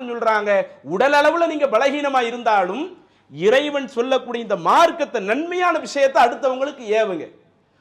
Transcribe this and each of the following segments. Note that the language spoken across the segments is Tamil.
சொல்றாங்க. உடல் அளவுல நீங்க பலகீனமா இருந்தாலும் இறைவன் சொல்லக்கூடிய இந்த மார்க்கத்தை நன்மையான விஷயத்தை அடுத்தவங்களுக்கு ஏவுங்க.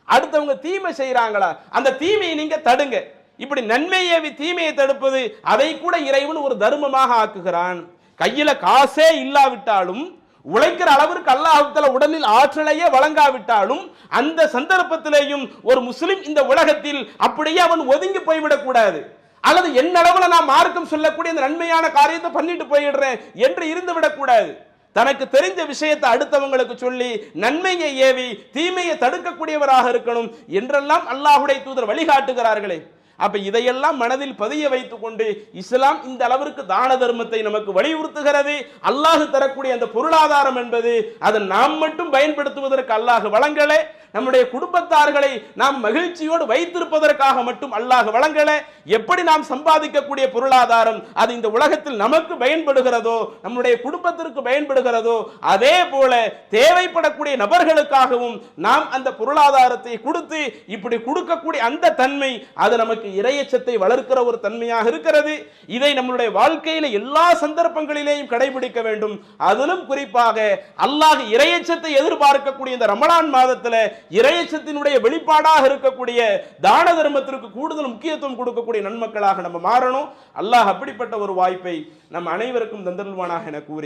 அடுத்தவங்க தீமை செய்யறாங்களா அந்த தீமையை நீங்க தடுங்க. இப்படி நன்மை ஏவி தீமையை தடுப்பது அதை கூட இறைவன் ஒரு தர்மமாக ஆக்குகிறான். கையில காசே இல்லாவிட்டாலும் உழைக்கிற அளவிற்கு அல்லாஹ்வுத்தால உடலில் ஆற்றலையே வழங்காவிட்டாலும் அந்த சந்தர்ப்பத்திலேயும் ஒரு முஸ்லிம் இந்த உலகத்தில் அப்படியே அவன் ஒதுங்கி போய்விடக் கூடாது அல்லது என்ன அளவுல நான் மார்க்கம் சொல்லக்கூடிய அந்த நன்மையான காரியத்தை பண்ணிட்டு போயிடுறேன் என்று இருந்து விடக்கூடாது தனக்கு தெரிஞ்ச விஷயத்தை அடுத்தவங்களுக்கு சொல்லி நன்மையை ஏவி தீமையை தடுக்கக்கூடியவராக இருக்கணும் என்றெல்லாம் அல்லாஹுடைய தூதர் வழிகாட்டுகிறார்களே. அப்ப இதையெல்லாம் மனதில் பதிய வைத்துக் கொண்டு இஸ்லாம் இந்த அளவிற்கு தான தர்மத்தை நமக்கு வலியுறுத்துகிறது. அல்லாஹு தரக்கூடிய அந்த பொருளாதாரம் என்பது அதை நாம் மட்டும் பயன்படுத்துவதற்கு அல்லாஹு வழங்கலே. நம்முடைய குடும்பத்தார்களை நாம் மகிழ்ச்சியோடு வைத்திருப்பதற்காக மட்டும் அல்லாஹ் வழங்கல. எப்படி நாம் சம்பாதிக்கக்கூடிய பொருளாதாரம் அது இந்த உலகத்தில் நமக்கு பயன்படுகிறதோ நம்முடைய குடும்பத்திற்கு பயன்படுகிறதோ அதே போல தேவைப்படக்கூடிய நபர்களுக்காகவும் நாம் அந்த பொருளாதாரத்தை கொடுத்து இப்படி கொடுக்கக்கூடிய அந்த தன்மை அது நமக்கு இரையச்சத்தை வளர்க்கிற ஒரு தன்மையாக இருக்கிறது. இதை நம்மளுடைய வாழ்க்கையில எல்லா சந்தர்ப்பங்களிலேயும் கடைபிடிக்க வேண்டும். அதிலும் குறிப்பாக அல்லாஹ் இரையச்சத்தை எதிர்பார்க்கக்கூடிய இந்த ரமலான் மாதத்தில் இறையச்சத்தினுடைய வெளிப்பாடாக இருக்கக்கூடிய தான தர்மத்திற்கு கூடுதல் முக்கியத்துவம் கொடுக்கக்கூடிய நன்மக்களாக நம்ம மாறணும். அல்லாஹ் அப்படிப்பட்ட ஒரு வாய்ப்பை நம் அனைவருக்கும் தந்தருவானாக என கூறி